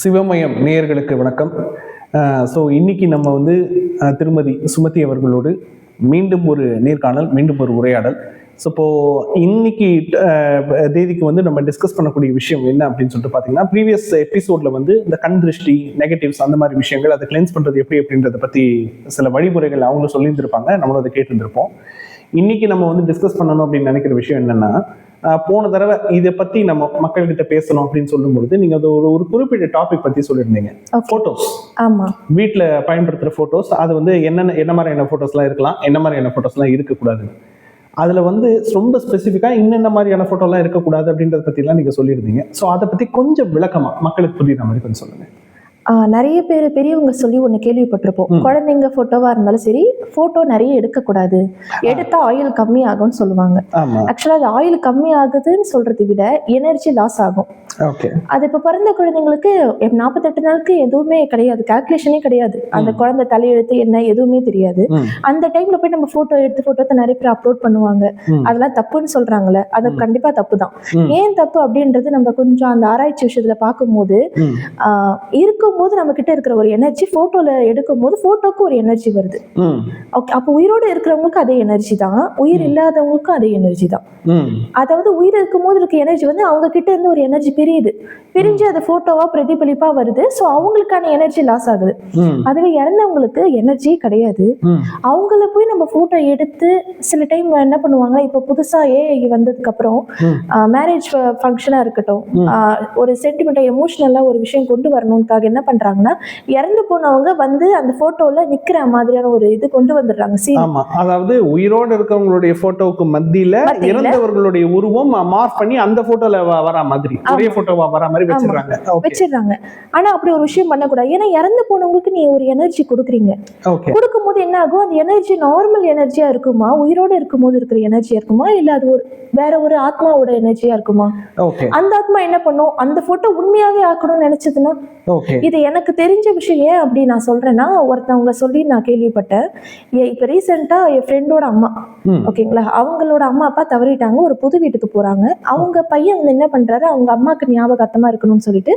சிவமயம் நேயர்களுக்கு வணக்கம். ஸோ இன்னைக்கு நம்ம வந்து திருமதி சுமதி அவர்களோடு மீண்டும் ஒரு நேர்காணல் மீண்டும் ஒரு உரையாடல். ஸோ இப்போ இன்னைக்கு தேதிக்கு வந்து நம்ம டிஸ்கஸ் பண்ணக்கூடிய விஷயம் என்ன அப்படின்னு சொல்லிட்டு பார்த்தீங்கன்னா ப்ரீவியஸ் எபிசோட்ல வந்து இந்த கண் திருஷ்டி நெகட்டிவ்ஸ் அந்த மாதிரி விஷயங்கள் அதை கிளென்ஸ் பண்றது எப்படி அப்படின்றத பத்தி சில வழிமுறைகள் அவங்களும் சொல்லியிருந்திருப்பாங்க. நம்மளும் அதை கேட்டிருந்திருப்போம். இன்னைக்கு நம்ம வந்து டிஸ்கஸ் பண்ணணும் அப்படின்னு நினைக்கிற விஷயம் என்னன்னா போன தடவை இதை பத்தி நம்ம மக்கள்கிட்ட பேசணும் அப்படின்னு சொல்லும்பொழுது நீங்க அது ஒரு ஒரு குறிப்பிட்ட டாபிக் பத்தி சொல்லியிருந்தீங்க. போட்டோஸ் ஆமா. வீட்டில் பயன்படுத்துகிற ஃபோட்டோஸ் அது வந்து என்னென்ன என்ன மாதிரியான ஃபோட்டோஸ்லாம் இருக்கலாம் என்ன மாதிரியான ஃபோட்டோஸ்லாம் இருக்கக்கூடாது. அதில் வந்து ரொம்ப ஸ்பெசிஃபிக்காக இன்னென்ன மாதிரியான ஃபோட்டோலாம் இருக்கக்கூடாது அப்படின்றத பற்றிலாம் நீங்கள் சொல்லியிருந்தீங்க. ஸோ அதை பற்றி கொஞ்சம் விளக்கமாக மக்களுக்கு புரியுற மாதிரி கொஞ்சம் சொல்லுங்கள் நிறைய பேர் பெரியவங்க சொல்லி ஒண்ணு கேள்விப்பட்டிருப்போம். குழந்தைங்க போட்டோவா இருந்தாலும் சரி போட்டோ நிறைய எடுக்கக்கூடாது. எடுத்தா ஆயில் கம்மி ஆகும்னு சொல்லுவாங்க. ஆக்சுவலா அது ஆயில் கம்மி ஆகுதுன்னு சொல்றதை விட எனர்ஜி லாஸ் ஆகும். அது இப்ப பிறந்த குழந்தைங்களுக்கு நாற்பத்தெட்டு நாளுக்கு எதுவுமே கிடையாது. கால்குலேஷனே கிடையாது. அந்த. குழந்தை தலையெழுத்து என்ன எதுவுமே தெரியாது. அந்த டைம்ல போய் நம்ம போட்டோ எடுத்து போட்டோத்தை நிறைய பேர் அப்லோட் பண்ணுவாங்க. அதெல்லாம் தப்புன்னு சொல்றாங்கல்ல அது. கண்டிப்பா தப்பு தான். ஏன் தப்பு அப்படின்றது நம்ம கொஞ்சம் அந்த ஆராய்ச்சி விஷயத்துல பார்க்கும்போது ம். இருக்கும்போது நம்ம கிட்ட இருக்கிற ஒரு எனர்ஜி போட்டோல எடுக்கும்போது போட்டோக்கு ஒரு எனர்ஜி வருது. ஓகே அப்போ உயிரோட இருக்கிறவங்களுக்கு அதே எனர்ஜி தான். உயிர். இல்லாதவங்களுக்கும் அதே எனர்ஜி தான். அதாவது உயிர் இருக்கும்போது இருக்க எனர்ஜி வந்து அவங்க கிட்ட இருந்து ஒரு எனர்ஜி பிரியுது. பிரிஞ்சு அது போட்டோவா பிரதிபலிப்பா வருது. ஸோ அவங்களுக்கான எனர்ஜி லாஸ் ஆகுது. அதுவே இறந்தவங்களுக்கு எனர்ஜி கிடையாது. அவங்கள போய் நம்ம போட்டோ எடுத்து சில டைம் என்ன பண்ணுவாங்க இப்போ புதுசா ஏஐ வந்ததுக்கு அப்புறம் ம். மேரேஜ் ஃபங்க்ஷனா இருக்கட்டும் ஒரு சென்டிமெண்டா எமோஷனலா ஒரு விஷயம் கொண்டு வரணும்காக என்ன பண்றாங்கன்னா இறந்து போனவங்க வந்து அந்த போட்டோல நிக்கிற மாதிரியான ஒரு இது கொண்டு வந்துடுறாங்க. சீன் அதாவது உயிரோடு இருக்கவங்களுடைய போட்டோவுக்கு மத்தியில. இறந்தவர்களுடைய உருவம் மார்க் பண்ணி அந்த போட்டோல வர மாதிரி. ஒரே போட்டோவா வர மாதிரி வச்சிடுறாங்க. ஓகே வச்சிடுறாங்க. ஆனா அப்படி ஒரு விஷயம் பண்ணக்கூடாது. ஏன்னா இறந்து போனவங்களுக்கு நீ ஒரு எனர்ஜி கொடுக்குறீங்க. ஓகே கொடுக்கும்போது என்ன ஆகும்? அந்த எனர்ஜி நார்மல் எனர்ஜியா இருக்குமா? உயிரோட இருக்கும்போது இருக்கிற எனர்ஜியா இருக்குமா? இல்ல அது ஒரு வேற ஒரு ஆத்மாவோட எனர்ஜியா இருக்குமா? அந்த ஆத்மா என்ன பண்ணும்? அந்த போட்டோ உண்மையாவே ஆக்கணும்னு நினைச்சதுன்னா இது எனக்கு தெரிஞ்ச விஷயம். ஏன் அப்படி நான் சொல்றேன்னா ஒருத்தவங்க சொல்லி நான் கேள்விப்பட்டேன். ஏ- இப்ப ரீசெண்டா என் ஃப்ரெண்டோட அம்மா. ஓகேங்களா? அவங்களோட அம்மா அப்பா தவறிட்டாங்க. ஒரு புது வீட்டுக்கு போறாங்க. அவங்க பையன் வந்து என்ன பண்றாரு? அவங்க அம்மாக்கு ஞாபகார்த்தமா இருக்கணும்னு சொல்லிட்டு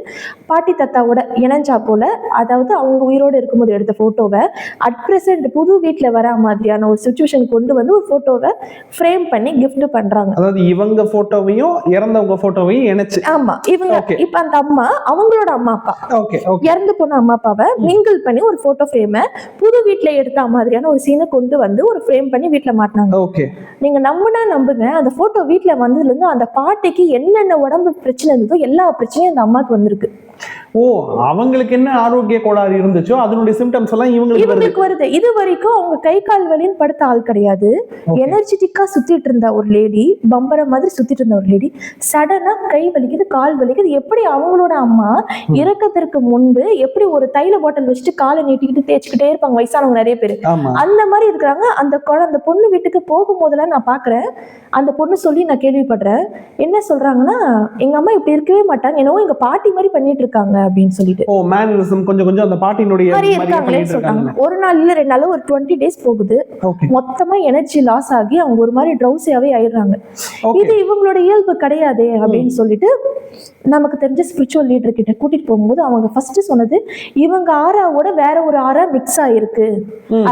பாட்டி தாத்தாவோட இணைஞ்சா போல அதாவது அவங்க உயிரோடு இருக்கும்போது எடுத்த போட்டோவை அட் பிரசன்ட் புது வீட்டுல வர மாதிரியான ஒரு சுச்சுவேஷன் கொண்டு வந்து ஒரு போட்டோவை ஃப்ரேம் பண்ணி gift பண்றாங்க. அதாவது இவங்க போட்டோவையும் இறந்தவங்க போட்டோவையும் இணைச்சு. ஆமா. இவங்க. இப்ப அந்த அம்மா அவங்களோட அம்மா அப்பா. இறந்து போன அம்மா அப்பாவை மிங்கிள் பண்ணி ஒரு போட்டோ ஃப்ரேமை புது வீட்ல எடுத்த மாதிரியான ஒரு சீனை கொண்டு வந்து ஒரு ஃப்ரேம் பண்ணி வீட்ல மாட்டினாங்க. ஓகே நீங்க நம்புனா நம்புங்க. அந்த போட்டோ வீட்ல வந்ததுல இருந்து அந்த பாட்டிக்கு என்னென்ன உடம்பு பிரச்சனை இருந்ததோ எல்லா பிரச்சனையும் அந்த அம்மாக்கு வந்திருக்கு. ஓ அவங்களுக்கு என்ன ஆரோக்கிய கோளாறு இருந்துச்சோ அதனுடைய சிம்டம்ஸ் எல்லாம் இவங்களுக்கு இவங்களுக்கு வருது. இது வரைக்கும் அவங்க கை கால் வலின்னு படுத்த ஆள் கிடையாது. எனர்ஜெட்டிக்கா சுத்திட்டு இருந்த ஒரு லேடி பம்பர மாதிரி சுத்திட்டு இருந்த ஒரு லேடி சடனா கை வலிக்குது கால் வலிக்குது. எப்படி அவங்களோட அம்மா இறக்கத்திற்கு முன்பு எப்படி ஒரு தைல பாட்டில் வச்சுட்டு காலை நீட்டிக்கிட்டு தேய்ச்சிக்கிட்டே இருப்பாங்க வயசானவங்க நிறைய பேர். அந்த மாதிரி இருக்கிறாங்க. அந்த குழந்தை பொண்ணு வீட்டுக்கு போகும்போதெல்லாம் நான் பார்க்குறேன். அந்த பொண்ணு சொல்லி நான் கேள்விப்படுறேன். என்ன சொல்றாங்கன்னா எங்க அம்மா இப்படி இருக்கவே மாட்டாங்க. என்னவோ எங்க பாட்டி மாதிரி பண்ணிட்டு இருக்காங்க அப்படின்னு சொல்லிட்டு. ஓ மேனரிசம் கொஞ்சம் கொஞ்சம் அந்த பாட்டினுடைய மாதிரி இருக்காங்களே இருக்காங்க. ஒரு நாள் இல்ல ரெண்டு நாள் ஒரு டுவெண்ட்டி டேஸ் போகுது. ஓகே மொத்தமா எனர்ஜி லாஸ் ஆகி அவங்க ஒரு மாதிரி ட்ரௌசியாவே ஆயிடுறாங்க. இது இவங்களோட இயல்பு கிடையாதே அப்படின்னு சொல்லிட்டு நமக்கு தெரிஞ்ச ஸ்பிரிச்சுவல் லீடர் கிட்ட கூட்டிட்டு போகும்போது அவங்க ஃபர்ஸ்ட் சொன்னது இவங்க ஆறாவோட வேற ஒரு ஆறா மிக்ஸ் ஆயிருக்கு.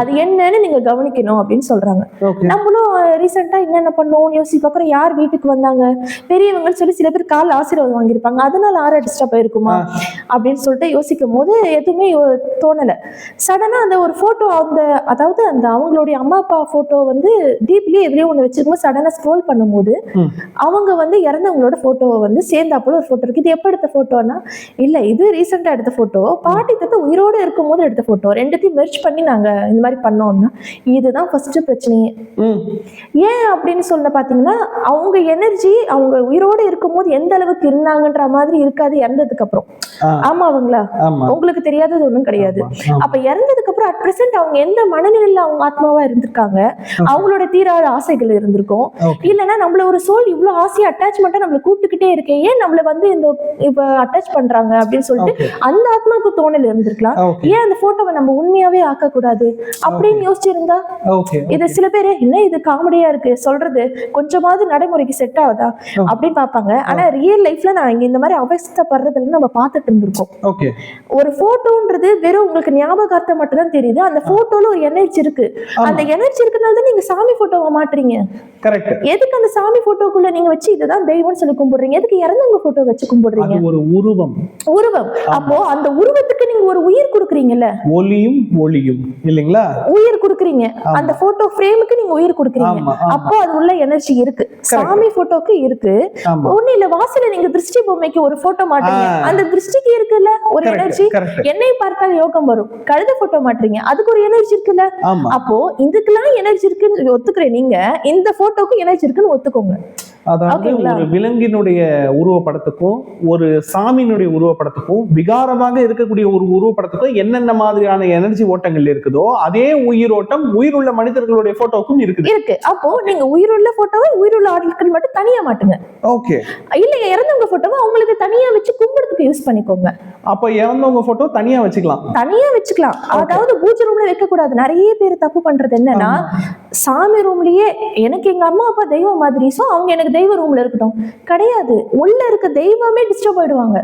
அது என்னன்னு நீங்க கவனிக்கணும் அப்படின்னு சொல்றாங்க. ஓகே நம்மளும் ரீசெண்டா என்னென்ன பண்ணுவோம் யோசி பார்க்குறோம். யார் வீட்டுக்கு வந்தாங்க? பெரியவங்கன்னு சொல்லி சில பேர் கால் ஆசீர்வாதம் வாங்கியிருப்பாங்க. அதனால ஆறா டிஸ்டர்ப் ஆயிருக்குமா? அப்படின்னு சொல்லிட்டு யோசிக்கும் போது எதுவுமே தோணல. சடனா அந்த ஒரு போட்டோ அந்த அதாவது அந்த அவங்களுடைய அம்மா அப்பா போட்டோ வந்து டீப்லி எதுலயும் ஒண்ணு வச்சிருக்கும்போது சடனா ஸ்க்ரோல் பண்ணும்போது. அவங்க வந்து இறந்தவங்களோட போட்டோவை வந்து சேர்ந்தாப்புல ஒரு போட்டோ இருக்கு. இது எப்ப எடுத்த போட்டோனா இல்ல இது ரீசெண்டா எடுத்த போட்டோ பாட்டி தத்தை உயிரோட இருக்கும்போது எடுத்த போட்டோ ரெண்டுத்தையும் மெர்ச் பண்ணி நாங்க இந்த மாதிரி பண்ணோம்னா இதுதான் ஃபர்ஸ்ட் பிரச்சனையே. ஏன் அப்படின்னு சொல்ல பாத்தீங்கன்னா அவங்க எனர்ஜி அவங்க உயிரோட இருக்கும்போது எந்த அளவுக்கு இருந்தாங்கன்ற மாதிரி இருக்காது இறந்ததுக்கு அப்புறம் ஆ, ஆமா அவங்களா? ஆமா. உங்களுக்கு தெரியாதது ஒண்ணும் கிடையாது. அப்ப இறந்ததுக்கு அப்புறம் அட் பிரசன்ட் அவங்க எந்த மனநிலையில அவங்க ஆத்மாவா இருந்திருக்காங்க அவங்களோட தீராத ஆசைகள் இருந்திருக்கும். இல்லைன்னா நம்மள ஒரு சோல் இவ்வளவு ஆசையா அட்டாச்மெண்ட்டா நம்மள கூப்பிட்டுக்கிட்டே இருக்கேன் ஏன் நம்மள வந்து இந்த இப்ப அட்டாச் பண்றாங்க அப்படின்னு சொல்லிட்டு அந்த ஆத்மாவுக்கு தோணல் இருந்திருக்கலாம். ஏன் அந்த போட்டோவை நம்ம உண்மையாவே ஆக்க கூடாது அப்படின்னு யோசிச்சிருந்தா? இது சில பேர் என்ன இது காமெடியா இருக்கு சொல்றது கொஞ்சமாவது நடைமுறைக்கு செட் ஆகுதா? அப்படின்னு பார்ப்பாங்க. ஆனா ரியல் லைஃப்ல நான் இங்க இந்த மாதிரி அவஸ்தைப்படுறதுல நம்ம பார்த்துட்டு இருந்திருக்கோம். ஒரு போட்டோன்றது வெறும் உங்களுக்கு ஞாபகார்த்தம் மட்டும் தான் தெரியுது. அந்த போட்டோல ஒரு எனர்ஜி இருக்கு. அந்த எனர்ஜி இருக்கனால தான் நீங்க சாமி போட்டோவை மாட்டுறீங்க. எதுக்கு அந்த சாமி போட்டோக்குள்ள நீங்க வச்சு இதுதான் தெய்வம்னு சொல்லி கும்பிடுறீங்க? எதுக்கு இறந்தவங்க போட்டோ வச்சு கும்பிடுறீங்க? ஒரு உருவம். உருவம். அப்போ அந்த உருவத்துக்கு நீங்க ஒரு உயிர் கொடுக்குறீங்கல்ல? ஒளியும் ஒளியும். இல்லைங்களா? உயிர் கொடுக்குறீங்க. அந்த போட்டோ ஃப்ரேமுக்கு நீங்க உயிர் கொடுக்குறீங்க. ஆமா ஆமா. அப்போ அது உள்ள எனர்ஜி இருக்கு. சாமி போட்டோக்கு இருக்கு. ஒண்ணு இல்ல வாசல்ல நீங்க திருஷ்டி பொம்மைக்கு ஒரு போட்டோ மாட்டீங்க. அந்த திருஷ்டிக்கு இருக்குல்ல ஒரு எனர்ஜி என்னை பார்த்தால் யோகம் வரும். கழுத போட்டோ மாட்டுறீங்க. அதுக்கு ஒரு எனர்ஜி இருக்குல்ல. அப்போ இதுக்கெல்லாம் எனர்ஜி இருக்குன்னு ஒத்துக்கிறேன் நீங்க. இந்த போட்டோக்கு எனர்ஜி இருக்குன்னு ஒத்துக்கோங்க. அதாவது? ஒரு விலங்கினுடைய உருவப்படத்துக்கும் ஒரு சாமியினுடைய உருவப்படத்துக்கும் விகாரமாக இருக்கக்கூடிய ஒரு உருவப்படத்துக்கும் என்னென்ன மாதிரியான எனர்ஜி ஓட்டங்கள் இருக்குதோ அதே உயிரோட்டம் உயிருள்ள மனிதர்களுடைய போட்டோக்கும் இருக்குது. இருக்கு. அப்போ நீங்க உயிருள்ள போட்டோவை உயிருள்ள ஆட்களுக்கு மட்டும் தனியா மாட்டுங்க. ஓகே இல்லையா இறந்தவங்க போட்டோவை அவங்களுக்கு தனியா வச்சு கும்பிடுறதுக்கு யூஸ் பண்ணிக்கோங்க. அப்ப இறந்தவங்க போட்டோ தனியா வச்சுக்கலாம். தனியா வச்சுக்கலாம். அதாவது பூஜை ரூம்ல வைக்க கூடாது நிறைய பேர் தப்பு பண்றது என்னன்னா சாமி ரூம்லயே எனக்கு எங்க அம்மா அப்பா தெய்வம் மாதிரி சோ அவங்க எனக்கு தெய்வ ரூம்ல இருக்கட்டும். கிடையாது. உள்ள இருக்க தெய்வமே டிஸ்டர்ப் ஆயிடுவாங்க.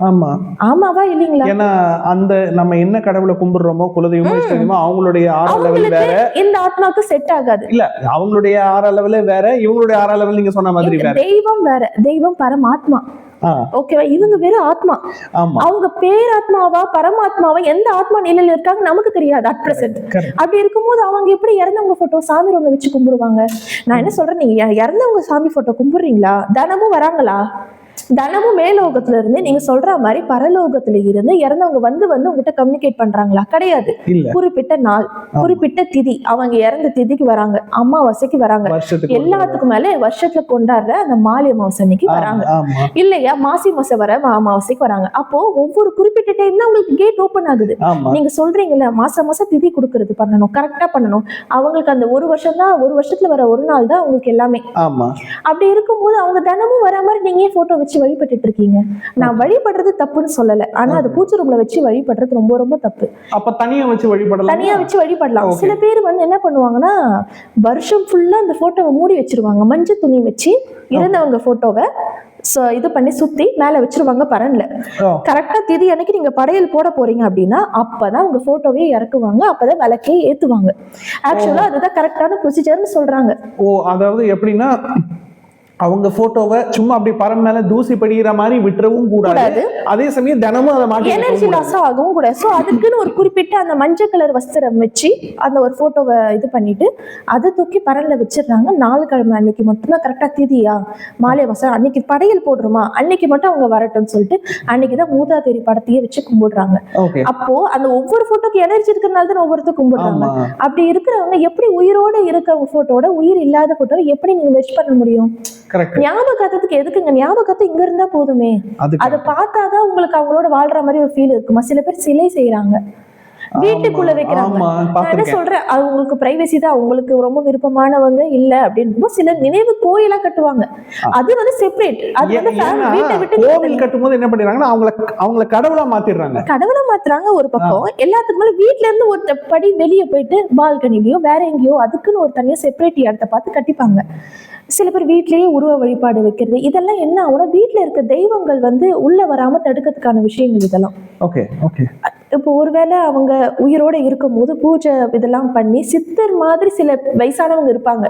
ஆமா. ஆமாவா இல்லீங்களா? ஏன்னா அந்த நம்ம என்ன கடவுளை கும்பிடுறோமோ குலதெய்வமோ இஷ்டதெய்வமோ அவங்களுடைய ஆற லெவல் வேற. இந்த ஆத்மாக்கு செட் ஆகாது. இல்ல அவங்களுடைய ஆற லெவலே வேற இவங்களுடைய ஆற லெவல் நீங்க சொன்ன மாதிரி வேற. தெய்வம் வேற. தெய்வம் பரமாத்மா. ஓகேவா இவங்க வெறும் ஆத்மா. அவங்க பேராத்மாவா பரமாத்மாவா எந்த ஆத்மா நிலையில இருக்காங்க நமக்கு தெரியாது அட் பிரசன்ட். அப்படி இருக்கும்போது அவங்க எப்படி இறந்தவங்க போட்டோ சாமி ரூம்ல வச்சு கும்பிடுவாங்க? நான் என்ன சொல்றேன் நீங்க இறந்தவங்க சாமி போட்டோ கும்பிடுறீங்களா? தினமும் வராங்களா? தினமும் மேலோகத்துல இருந்து நீங்க சொல்ற மாதிரி பரலோகத்துல இருந்து இறந்தவங்க வந்து வந்து உங்ககிட்ட கம்யூனிகேட் பண்றாங்களா? கிடையாது. குறிப்பிட்ட நாள் குறிப்பிட்ட திதி. அவங்க இறந்த திதிக்கு வராங்க. அமாவாசைக்கு வராங்க. எல்லாத்துக்கும் மேல வருஷத்துல கொண்டாடுற அந்த மாலை அமாவாசை அன்னைக்கு. வராங்க. இல்லையா? மாசி மாசம் வர அமாவாசைக்கு வராங்க. அப்போ ஒவ்வொரு குறிப்பிட்ட டைம் தான் உங்களுக்கு கேட் ஓபன் ஆகுது. நீங்க சொல்றீங்கல்ல மாசம் மாசம் திதி கொடுக்கறது பண்ணணும் கரெக்டா பண்ணணும். அவங்களுக்கு அந்த ஒரு வருஷம் தான் ஒரு வருஷத்துல வர ஒரு நாள் தான் அவங்களுக்கு எல்லாமே. அப்படி இருக்கும்போது அவங்க தினமும் வர மாதிரி நீங்க போட்டோ வச்சு வழிபட்டுட்டு இருக்கீங்க நான் வழிபடுறது தப்புன்னு சொல்லல. ஆனா அது பூஜை ரூம்ல வச்சு வழிபடுறது ரொம்ப ரொம்ப தப்பு. அப்ப தனியா வச்சு வழிபடலாம்? தனியா வச்சு வழிபடலாம். சில பேர் வந்து என்ன பண்ணுவாங்கன்னா வருஷம் ஃபுல்லா அந்த போட்டோவை மூடி வச்சிருவாங்க. மஞ்சள் துணி வச்சு இறந்தவங்க போட்டோவை இது பண்ணி சுத்தி மேல வச்சிருவாங்க பரன்ல. கரெக்டா திதி அன்னைக்கு நீங்க படையல் போட போறீங்க அப்படின்னா அப்பதான் உங்க போட்டோவே இறக்குவாங்க. அப்பதான் விளக்கே ஏத்துவாங்க. ஆக்சுவலா அதுதான் கரெக்டான ப்ரொசீஜர்னு சொல்றாங்க. ஓ அதாவது எப்படின்னா அவங்க போட்டோவை சும்மா அப்படி பரம் மேல தூசி படிக்கிற மாதிரி விட்டுறவும் கூடாது. கூடாது. அதே சமயம் தினமும் அதை மாட்டி எனர்ஜி லாஸ் ஆகவும் கூட. ஸோ அதுக்குன்னு ஒரு குறிப்பிட்ட அந்த மஞ்சள் கலர் வஸ்திரம் வச்சு அந்த ஒரு போட்டோவை இது பண்ணிட்டு அதை தூக்கி பரன்ல வச்சிடுறாங்க. நாலு கிழமை அன்னைக்கு மட்டும்தான் கரெக்டா திதியா? மாலை வசம் அன்னைக்கு படையல் போடுறோமா? அன்னைக்கு மட்டும் அவங்க வரட்டும்னு சொல்லிட்டு அன்னைக்கு தான் மூதாதேரி படத்தையே வச்சு கும்பிடுறாங்க. அப்போ அந்த ஒவ்வொரு போட்டோக்கு எனர்ஜி இருக்கிறனால தான் ஒவ்வொருத்தர் கும்பிடுறாங்க. அப்படி இருக்கிறவங்க எப்படி உயிரோட இருக்க போட்டோட உயிர் இல்லாத போட்டோவை எப்படி நீங்க மெஷ் பண்ண முடியும்? ஞாபகத்துக்கு எதுக்குங்க? ஞாபகத்தை இங்க இருந்தா போதுமே. அது பார்த்தாதான் உங்களுக்கு அவங்களோட வாழ்ற மாதிரி ஒரு ஃபீல் இருக்குமா? சில பேர் சிலை செய்யறாங்க வீட்டுக்குள்ள வைக்கிறாங்க. நான் என்ன சொல்றேன்? அது உங்களுக்கு பிரைவசி தான். உங்களுக்கு ரொம்ப விருப்பமானவங்க இல்ல அப்படின்னு சில நினைவு கோயிலா கட்டுவாங்க. அது வந்து செப்பரேட் அது வந்து வீட்டை விட்டு கோவில் கட்டும்போது என்ன பண்ணிடுறாங்கன்னா அவங்கள அவங்கள கடவுளா மாத்திடுறாங்க. கடவுளை மாத்துறாங்க ஒரு பக்கம். எல்லாத்துக்கு மேல வீட்ல இருந்து ஒரு படி வெளியே போயிட்டு பால்கனிலயோ வேற எங்கேயோ அதுக்குன்னு ஒரு தனியா செப்பரேட் இடத்த பார்த்து கட்டிப்பாங்க. சில பேர் வீட்லயே உருவ வழிபாடு வைக்கிறது. இதெல்லாம் என்ன ஆகும்னா வீட்ல இருக்க தெய்வங்கள் வந்து உள்ள வராம தடுக்கிறதுக்கான விஷயங்கள் இதெல்லாம். ஓகே ஓகே இப்போ ஒருவேளை அவங்க உயிரோட இருக்கும்போது பூஜை இதெல்லாம் பண்ணி சித்தர் மாதிரி சில வயசானவங்க இருப்பாங்க.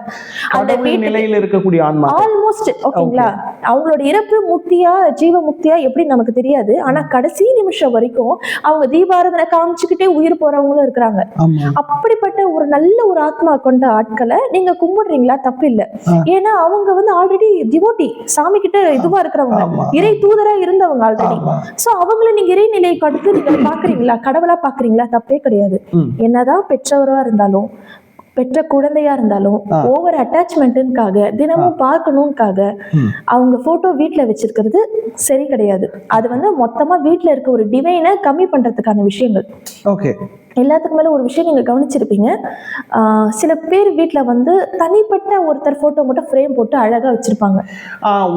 அந்த நிலையில இருக்கக்கூடிய ஆன்மா. ஆல்மோஸ்ட் ஓகேங்களா? அவங்களோட இறப்பு முக்தியா ஜீவ முக்தியா எப்படி நமக்கு தெரியாது. ஆனா கடைசி நிமிஷம் வரைக்கும் அவங்க தீபாராதனை காமிச்சுக்கிட்டே உயிர் போறவங்களும் இருக்கிறாங்க. அப்படிப்பட்ட ஒரு நல்ல ஒரு ஆத்மா கொண்ட ஆட்களை நீங்க கும்பிடுறீங்களா? தப்பு இல்ல. ஏன்னா அவங்க வந்து ஆல்ரெடி டிவோட்டி சாமி கிட்ட இதுவா இருக்கிறவங்க. இறை தூதரா இருந்தவங்க ஆல்ரெடி சோ அவங்கள நீங்க இறைநிலையை கொடுத்து நீங்க பாக்குறீங்களா கடவுளா பாக்குறீங்களா தப்பே கிடையாது. ம். என்னதான் பெற்றவரா இருந்தாலும் பெற்ற குழந்தையா இருந்தாலும். ஓவர் அட்டாச்மெண்ட்டுக்காக தினமும் பார்க்கணும்காக ம். அவங்க போட்டோ வீட்ல வச்சிருக்கிறது சரி கிடையாது. அது வந்து மொத்தமா வீட்ல இருக்க ஒரு டிவைனை கம்மி பண்றதுக்கான விஷயங்கள். ஓகே. எல்லாத்துக்கும் மேல ஒரு விஷயம் நீங்க கவனிச்சிருப்பீங்க. சில பேர் வீட்ல வந்து தனிப்பட்ட ஒருத்தர் போட்டோ மட்டும் ஃப்ரேம் போட்டு அழகா வச்சிருப்பாங்க.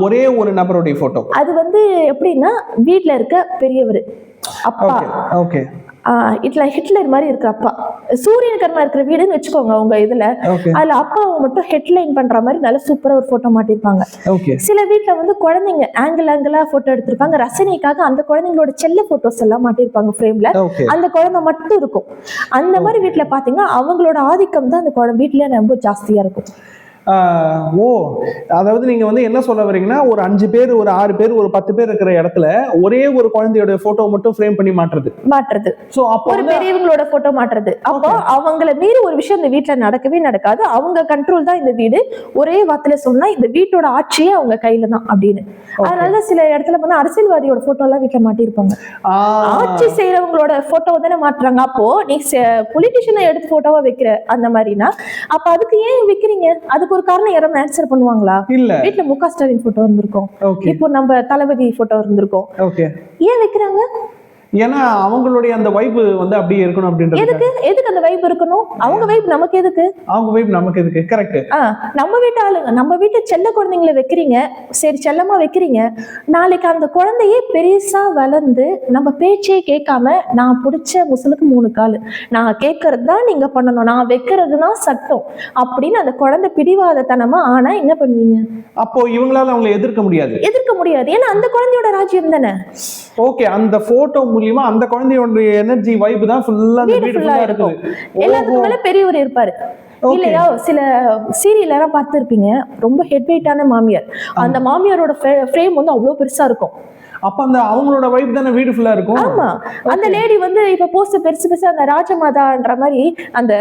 ஒரே ஒரு நபருடைய போட்டோ அது வந்து எப்படின்னா வீட்ல இருக்க பெரியவர் அப்பா. ஆஹ் ஹிட்லர் மாதிரி இருக்க அப்பா. சூரியன் கர்மா இருக்கிற வீடுன்னு வச்சுக்கோங்க உங்க இதுல. அதுல அப்பாவை மட்டும் ஹெட்லைன் பண்ற மாதிரி நல்ல சூப்பரா ஒரு போட்டோ மாட்டிருப்பாங்க. சில வீட்ல வந்து குழந்தைங்க ஆங்கிள் ஆங்கிளா போட்டோ எடுத்திருப்பாங்க. ரசனைக்காக அந்த குழந்தைங்களோட செல்ல போட்டோஸ் எல்லாம் மாட்டிருப்பாங்க ஃப்ரேம்ல அந்த குழந்தை மட்டும் இருக்கும். அந்த மாதிரி வீட்ல பாத்தீங்கன்னா அவங்களோட ஆதிக்கம் தான் அந்த குழந்தை. வீட்ல ரொம்ப ஜாஸ்தியா இருக்கும். ஓ அதாவது நீங்க வந்து என்ன சொல்ல வரீங்கன்னா ஒரு அஞ்சு பேர் ஒரு ஆறு பேர் ஒரு பத்து பேர் இருக்கிற இடத்துல ஒரே ஒரு குழந்தையோட போட்டோ மட்டும் ஃப்ரேம் பண்ணி மாட்டுறது. மாட்டுறது. சோ அப்போ ஒரு பெரியவங்களோட போட்டோ மாட்டுறது. அப்போ அவங்கள மீறி ஒரு விஷயம் இந்த வீட்ல நடக்கவே நடக்காது. அவங்க கண்ட்ரோல் தான் இந்த வீடு. ஒரே வார்த்தையில சொன்னா இந்த வீட்டோட ஆட்சியே அவங்க கையில தான் அப்படின்னு. அதனால சில இடத்துல வந்து அரசியல்வாதியோட போட்டோ எல்லாம் வீட்ல மாட்டியிருப்பாங்க. ஆட்சி செய்யறவங்களோட போட்டோ தானே மாட்டுறாங்க. அப்போ நீ பொலிட்டிஷியனை எடுத்து போட்டோவா வைக்கிற அந்த மாதிரினா அப்ப அதுக்கு ஏன் வைக்கிறீங்க? அதுக்கு ஒரு காரணம் யாரும் ஆன்சர் பண்ணுவாங்களா? இல்ல. வீட்ல மு க ஸ்டாலின் போட்டோ இருந்திருக்கும் இப்போ நம்ம தளபதி போட்டோ இருந்திருக்கும் ஏன் வைக்கிறாங்க? ஏன்னா அவங்களுடைய அந்த வைப்பு வந்து அப்படியே இருக்கணும் அப்படின்றது எதுக்கு? எதுக்கு அந்த வைப் இருக்கணும்? அவங்க வைப் நமக்கு எதுக்கு? அவங்க வைப் நமக்கு இருக்கு கரெக்ட் நம்ம வீட்டு ஆளுங்க நம்ம வீட்டு செல்ல குழந்தைங்கள வைக்கிறீங்க. சரி செல்லமா வைக்கிறீங்க. நாளைக்கு அந்த குழந்தையே பெருசா வளர்ந்து நம்ம பேச்சே கேட்காம நான் பிடிச்ச முசலுக்கு மூணு கால். நான் கேட்கறது தான் நீங்க பண்ணணும். நான் வைக்கிறது தான் சட்டம். அப்படின்னு அந்த குழந்தை பிடிவாதத்தனமா ஆனா என்ன பண்ணுவீங்க? அப்போ இவங்களால அவங்களை எதிர்க்க முடியாது. எதிர்க்க முடியாது. ஏன்னா அந்த குழந்தையோட ராஜ்யம் தானே? ஓகே அந்த போட்டோ மூலியமா அந்த குழந்தையோட எனர்ஜி வைப் தான் ஃபுல்லா அந்த வீடு ஃபுல்லா இருக்கும். எல்லாத்துக்கும் மேல பெரியவர் இருப்பாரு. இல்லையா? சில சீரியல் எல்லாம் பார்த்துருப்பீங்க. ரொம்ப ஹெட் வெயிட்டான மாமியார். அந்த மாமியாரோட ஃப்ரேம் வந்து அவ்வளவு பெருசா இருக்கும். அப்ப அந்த அவங்களோட வைப் தானே வீடு ஃபுல்லா இருக்கும்? ஆமா. அந்த லேடி வந்து இப்ப போஸ்ட் பெருசு பெருசா அந்த ராஜமாதான்ற மாதிரி அந்த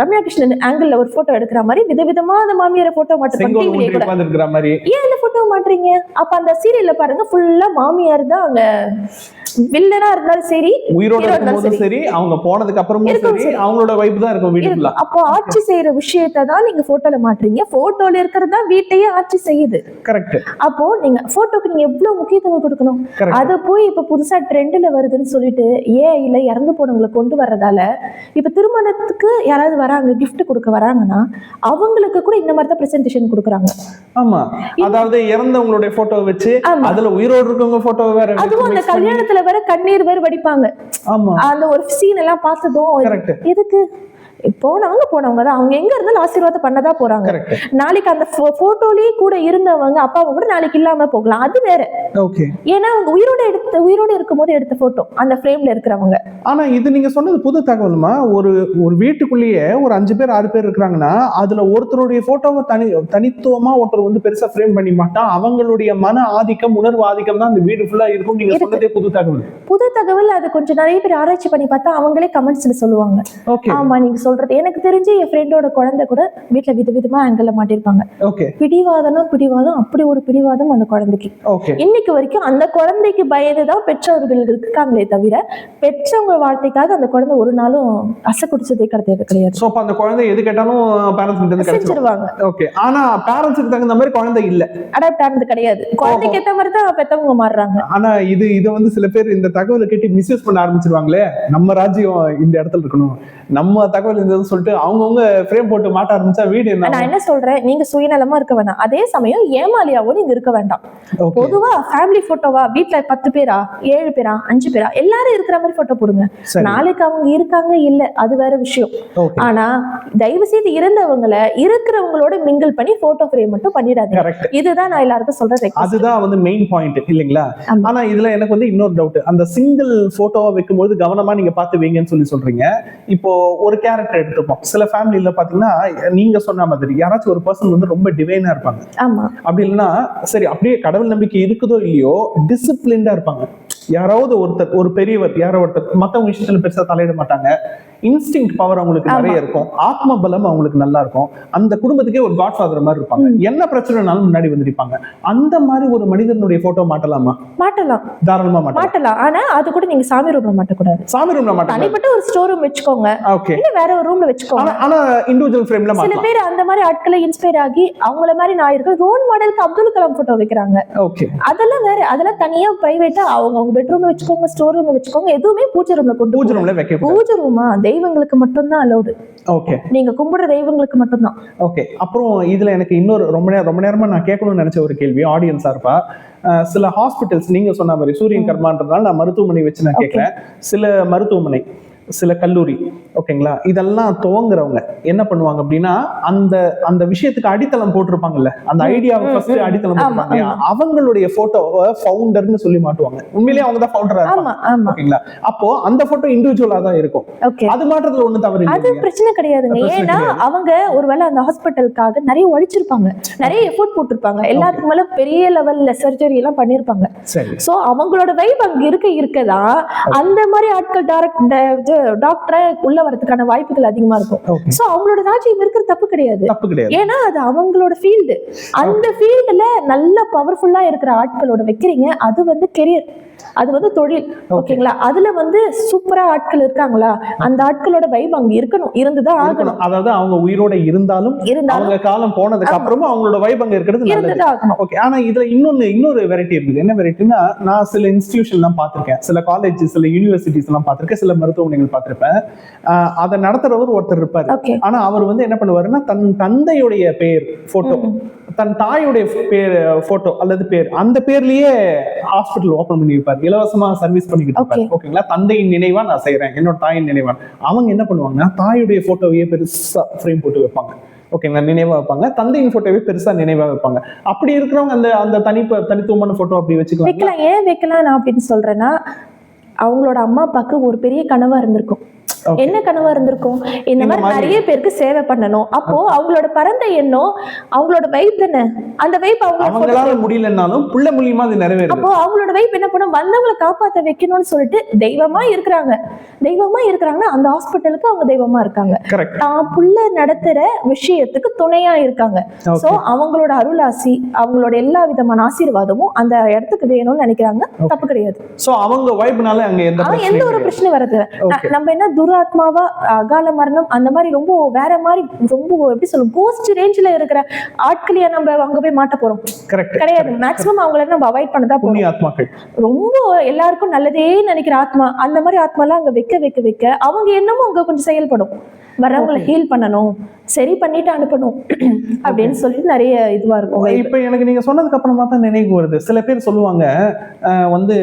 ரம்யா கிருஷ்ணன் ஆங்கிள் ஒரு போட்டோ எடுக்கிற மாதிரி விதவிதமா அந்த மாமியார போட்டோ இருக்கிற மாதிரி. ஏன் இந்த போட்டோ மாட்டுறீங்க? அப்ப அந்த சீரியல்ல பாருங்க ஃபுல்லா மாமியார் தான் அங்க வில்லனா இருந்தாலும் சரி உயிரோட hero இருக்கும் போதும் இருந்தாலும் சரி அவங்க போனதுக்கு அப்புறமும் சரி. அவங்களோட வைப் தான் இருக்கும் வீடு ஃபுல்லா இருக்கும். அப்போ ஆட்சி செய்யற விஷயத்தை தான் நீங்க போட்டோல மாட்டுறீங்க. போட்டோல இருக்கிறது தான் வீட்டையே ஆட்சி செய்யுது. கரெக்ட் அப்போ நீங்க போட்டோக்கு நீங்க எவ்வளவு முக்கியத்துவம் கொடுக்கணும்? அது போய் இப்ப புதுசா ட்ரெண்ட்ல வருதுன்னு சொல்லிட்டு ஏன் இல்ல இறந்து போனவங்களை கொண்டு வர்றதால இப்ப திருமணத்துக்கு யாராவது வராங்க gift கொடுக்க வராங்கன்னா அவங்களுக்கு கூட இந்த மாதிரி தான் பிரசன்டேஷன் கொடுக்குறாங்க. ஆமா. அதாவது இறந்தவங்களுடைய போட்டோ வச்சு. அதுல உயிரோடு இருக்கவங்க போட்டோ வேற அதுவும் அந்த கல்யாணத்துல வர கண்ணீர் வேற வடிப்பாங்க. ஆமா. அந்த ஒரு சீன் எல்லாம் பார்த்ததும் எதுக்கு? போனவங்க போனவங்க தான். அவங்க எங்க இருந்தாலும் ஆசீர்வாதம் பண்ணதா போறாங்க. நாளைக்கு அந்த போட்டோலயே கூட இருந்தவங்க அப்பாவை கூட நாளைக்கு இல்லாம போகலாம். அது வேற. ஓகே ஏன்னா அவங்க உயிரோட எடுத்த உயிரோட இருக்கும்போது எடுத்த போட்டோ அந்த ஃப்ரேம்ல இருக்கிறவங்க. ஆனா இது நீங்க சொன்னது புது தகவலுமா? ஒரு ஒரு வீட்டுக்குள்ளேயே ஒரு அஞ்சு பேர் ஆறு பேர் இருக்கிறாங்கன்னா அதுல ஒருத்தருடைய போட்டோவை தனி தனித்துவமா ஒருத்தர் வந்து பெருசா ஃப்ரேம் பண்ணி மாட்டான் அவங்களுடைய மன ஆதிக்கம் உணர்வு ஆதிக்கம் தான் அந்த வீடு ஃபுல்லா இருக்கும் நீங்க. சொன்னதே புது தகவல். புது தகவல் அது கொஞ்சம் நிறைய பேர் ஆராய்ச்சி பண்ணி பார்த்தா அவங்களே கமெண்ட்ஸ்ல சொல்லுவாங்க. ஓகே ஆமா நீங்க சொல்றது. எனக்கு தெரிஞ்சு என் ஃப்ரெண்டோட குழந்தை கூட வீட்ல விதவிதமா ஆங்கிள் மாட்டிருப்பாங்க. ஓகே பிடிவாதம்னா பிடிவாதம் அப்படி ஒரு பிடிவாதம் அந்த குழந்தைக்கு. இன்னைக்கு வரைக்கும் அந்த குழந்தைக்கு பயந்துதான் பெற்றோர்கள் இருக்காங்களே தவிர பெற்றவங்க வாழ்க்கைக்காக அந்த குழந்தை ஒரு நாளும் அசை குடிச்சதே கிடையாது கிடையாது. சோ அப்ப அந்த குழந்தை எது கேட்டாலும் பேரண்ட்ஸ் செஞ்சிருவாங்க ஓகே ஆனா பேரண்ட்ஸுக்கு தகுந்த மாதிரி குழந்தை இல்ல. அடாப்ட் ஆனது கிடையாது. குழந்தைக்கு ஏத்த மாதிரி தான் பெத்தவங்க மாறுறாங்க. ஆனா இது இதை வந்து சில பேர் இந்த தகவலை கேட்டு மிஸ்யூஸ் பண்ண ஆரம்பிச்சிருவாங்களே. நம்ம ராஜ்யம் இந்த இடத்துல இருக்கணும். நம்ம தகவல் இருந்ததுன்னு சொல்லிட்டு அவங்கவுங்க ஃப்ரேம் போட்டு மாட்ட ஆரம்பிச்சா வீடு என்ன நான் என்ன சொல்றேன்? நீங்க சுயநலமா இருக்க வேண்டாம் அதே சமயம் ஏமாலியாவும் நீங்க இருக்க வேண்டாம். பொதுவா ஃபேமிலி போட்டோவா வீட்ல பத்து பேரா? ஏழு பேரா? அஞ்சு பேரா? எல்லாரும் இருக்கிற மாதிரி போட்டோ போடுங்க. நாளைக்கு அவங்க இருக்காங்க இல்ல அது வேற விஷயம். ஆனா தயவு செய்து இறந்தவங்கள இருக்கிறவங்களோட மிங்கிள் பண்ணி போட்டோ ஃப்ரேம் மட்டும் பண்ணிடாதீங்க. இதுதான் நான் எல்லாருக்கும் சொல்ற request. அதுதான் வந்து மெயின் பாயிண்ட் இல்லைங்களா. ஆனா இதுல எனக்கு வந்து இன்னொரு டவுட் அந்த சிங்கிள் போட்டோவை வைக்கும்போது கவனமா நீங்க பார்த்து வைங்கன்னு சொல்லி சொல்றீங்க. இப்போ ஒரு கேரக்டர் எடுத்துப்போம் சில ஃபேமிலில பாத்தீங்கன்னா நீங்க சொன்ன மாதிரி யாராச்சும் ஒரு பர்சன் வந்து ரொம்ப டிவைனா இருப்பாங்க. ஆமா. அப்படி இல்லைன்னா சரி அப்படியே கடவுள் நம்பிக்கை இருக்குதோ இல்லையோ டிசிப்ளின்டா இருப்பாங்க. யாராவது ஒருத்தர் ஒரு பெரியவர் யாரோ ஒருத்தர் மத்தவங்க விஷயத்துல பெருசா தலையிட மாட்டாங்க. இன்ஸ்டிங் பவர் அவங்களுக்கு. நிறைய இருக்கும். ஆத்ம பலம் அவங்களுக்கு நல்லா இருக்கும். அந்த குடும்பத்துக்கே ஒரு காட் ஃபாதர் மாதிரி இருப்பாங்க. என்ன பிரச்சனைனாலும் முன்னாடி வந்து நிப்பாங்க அந்த மாதிரி ஒரு மனிதனுடைய போட்டோ மாட்டலாமா? மாட்டலாம். தாராளமா மாட்டலாம். மாட்டலாம். ஆனா அது கூட நீங்க சாமி ரூம்ல மாட்டக்கூடாது. சாமி ரூம்ல மாட்டாங்க தனிப்பட்ட ஒரு ஸ்டோர் ரூம் வச்சுக்கோங்க. ஓகே இல்ல வேற ஒரு ரூம்ல வச்சுக்கோங்க. ஆனா இண்டிவிஜுவல் ஃப்ரேம்ல சில மாட்டலாம். பேர் அந்த மாதிரி ஆட்களை இன்ஸ்பயர் ஆகி அவங்கள மாதிரி நான் இருக்கேன் ரோல் மாடலுக்கு அப்துல் கலாம் போட்டோ வைக்கிறாங்க. ஓகே அதெல்லாம் வேற. அதெல்லாம் தனியா பிரைவேட்டா அவங்க அவங்க பெட்ரூம்ல வச்சுக்கோங்க ஸ்டோர் ரூம்ல வச்சுக்கோங்க எதுவுமே பூஜை ரூம்ல கொண்டு பூஜை. ரூம்ல வைக்க பூஜை ரூமா தெய்வங்களுக்கு மட்டும்தான் அலௌடு ஓகே நீங்க கும்பிடுற தெய்வங்களுக்கு மட்டும்தான். ஓகே அப்புறம் இதுல எனக்கு இன்னொரு ரொம்ப நேரம் ரொம்ப நேரமா நான் கேட்கணும்னு நினைச்ச ஒரு கேள்வி ஆடியன்ஸா இருப்பா. சில ஹாஸ்பிட்டல்ஸ் நீங்க சொன்ன மாதிரி சூரியன் கர்மான்றதுனால நான் மருத்துவமனை வச்சு நான். கேட்கிறேன். சில மருத்துவமனை. சில கல்லூரி ஓகேங்களா? இதெல்லாம் துவங்குறவங்க என்ன பண்ணுவாங்க அப்படின்னா அந்த அந்த விஷயத்துக்கு அடித்தளம் போட்டிருப்பாங்கல்ல? அந்த ஐடியாவை ஃபர்ஸ்ட். அடித்தளம் போட்டிருப்பாங்க? அவங்களுடைய போட்டோவை ஃபவுண்டர்னு சொல்லி மாட்டுவாங்க. உண்மையிலேயே அவங்க தான் ஃபவுண்டரா இருப்பாங்க ஓகேங்களா? அப்போ அந்த போட்டோ இண்டிவிஜுவலா தான் இருக்கும். அது மாற்றத்துல ஒண்ணு தவறு அது பிரச்சனை கிடையாதுங்க. ஏன்னா. அவங்க ஒருவேளை அந்த ஹாஸ்பிட்டலுக்காக நிறைய உழைச்சிருப்பாங்க நிறைய எஃபோர்ட் போட்டிருப்பாங்க. எல்லாத்துக்கு மேல பெரிய லெவல்ல சர்ஜரி எல்லாம் பண்ணிருப்பாங்க. சோ அவங்களோட வைப் அங்க இருக்க இருக்கதான் அந்த மாதிரி ஆட்கள் டைரக்ட் டாக்டரை உள்ள வரதுக்கான வாய்ப்புகள் அதிகமா இருக்கும். சோ அவங்களோட ராஜ்யம் இருக்கிறது தப்பு கிடையாது. தப்பு கிடையாது. ஏன்னா அது அவங்களோட ஃபீல்டு அந்த ஃபீல்டுல நல்ல பவர்ஃபுல்லா இருக்கிற ஆட்களோட வைக்கிறீங்க. அது வந்து கெரியர் அது வந்து தொழில் ஓகேங்களா? அதுல வந்து சூப்பரா ஆட்கள் இருக்காங்களா? அந்த ஆட்களோட வைப் அங்க இருக்கணும் இருந்துதான் ஆகணும். அதாவது அவங்க உயிரோட இருந்தாலும் அவங்க காலம் போனதுக்கு ஆமா. அப்புறமா அவங்களோட வைப் அங்க இருக்கிறது இருந்துதான் ஆகணும். ஓகே ஆனா இதுல இன்னொன்னு இன்னொரு வெரைட்டி இருக்குது. என்ன வெரைட்டினா நான் சில இன்ஸ்டிடியூஷன் எல்லாம் பார்த்திருக்கேன். சில காலேஜ் சில யூனிவர்சிட்டிஸ் எல்லாம் பார்த்திருக்கேன். சில மருத்துவமனைகள் பார்த்திருப்பேன். அதை நடத்துறவர் ஒருத்தர் இருப்பாரு. ஆனா அவர் வந்து என்ன பண்ணுவாருன்னா தன் தந்தையுடைய பேர் போட்டோ தன் தாயுடைய பேர் போட்டோ அல்லது பேர். அந்த பேர்லயே ஹாஸ்பிட்டல் ஓபன் பண்ணியிருப்பாரு இலவசமா சர்வீஸ் பண்ணிக்கிட்டு இருப்பாரு. ஓகேங்களா தந்தையின் நினைவா நான் செய்றேன். என்னோட தாயின் நினைவா அவங்க என்ன பண்ணுவாங்கன்னா தாயுடைய போட்டோவையே பெருசா ஃப்ரேம் போட்டு வைப்பாங்க. ஓகேங்களா நினைவா வைப்பாங்க. தந்தையின் போட்டோவே பெருசா நினைவா வைப்பாங்க. அப்படி இருக்கிறவங்க அந்த அந்த தனி தனித்துவமான போட்டோ அப்படி வச்சுக்கலாம் வைக்கலாம். ஏன் வைக்கலாம் நான் அப்படின்னு சொல்றேன்னா அவங்களோட அம்மா அப்பாவுக்கு ஒரு பெரிய கனவா இருந்திருக்கும். என்ன கனவா இருந்திருக்கும்? இந்த மாதிரி. நிறைய பேருக்கு சேவை பண்ணணும். அப்போ அவங்களோட பரந்த எண்ணம் அவங்களோட வைப் தானே? அந்த வைப் அவங்களால முடியலன்னாலும் புள்ள மூலியமா அது நிறைவேறுது. அப்போ அவங்களோட வைப் என்ன பண்ணும்? வந்தவங்களை காப்பாத்த வைக்கணும்னு சொல்லிட்டு தெய்வமா இருக்கிறாங்க. தெய்வமா இருக்கிறாங்கன்னா அந்த ஹாஸ்பிட்டலுக்கு அவங்க தெய்வமா இருக்காங்க. தான் புள்ள நடத்துற விஷயத்துக்கு துணையா இருக்காங்க. சோ அவங்களோட அருளாசி அவங்களோட எல்லா விதமான ஆசீர்வாதமும் அந்த இடத்துக்கு வேணும்னு நினைக்கிறாங்க. தப்பு கிடையாது. சோ அவங்க வைப்னால அங்க எந்த ஒரு பிரச்சனை வராது. நம்ம என்ன துராத்மாவா அகால மரணம் அந்த மாதிரி ரொம்ப வேற மாதிரி ரொம்ப எப்படி சொல்லும் கோஸ்ட் ரேஞ்சில இருக்கிற ஆட்களையா நம்ம அங்க போய் மாட்ட போறோம். கிடையாது. மேக்ஸிமம் அவங்கள நம்ம அவாய்ட் பண்ணதா போறோம். புண்ணிய ஆத்மாக்கள் ரொம்ப எல்லாருக்கும் நல்லதே நினைக்கிற ஆத்மா அந்த மாதிரி ஆத்மாலாம் அங்க வைக்க வைக்க வைக்க அவங்க என்னமோ அங்க கொஞ்சம் செயல்படும். வர்றவங்களை ஹீல் பண்ணணும். சரி பண்ணிட்டு அனுப்பணும். அப்படின்னு சொல்லிட்டு நிறைய இதுவா இருக்கும். இப்ப எனக்கு நீங்க சொன்னதுக்கு அப்புறமா தான் நினைவு வருது. சில பேர் சொல்லுவாங்க வந்து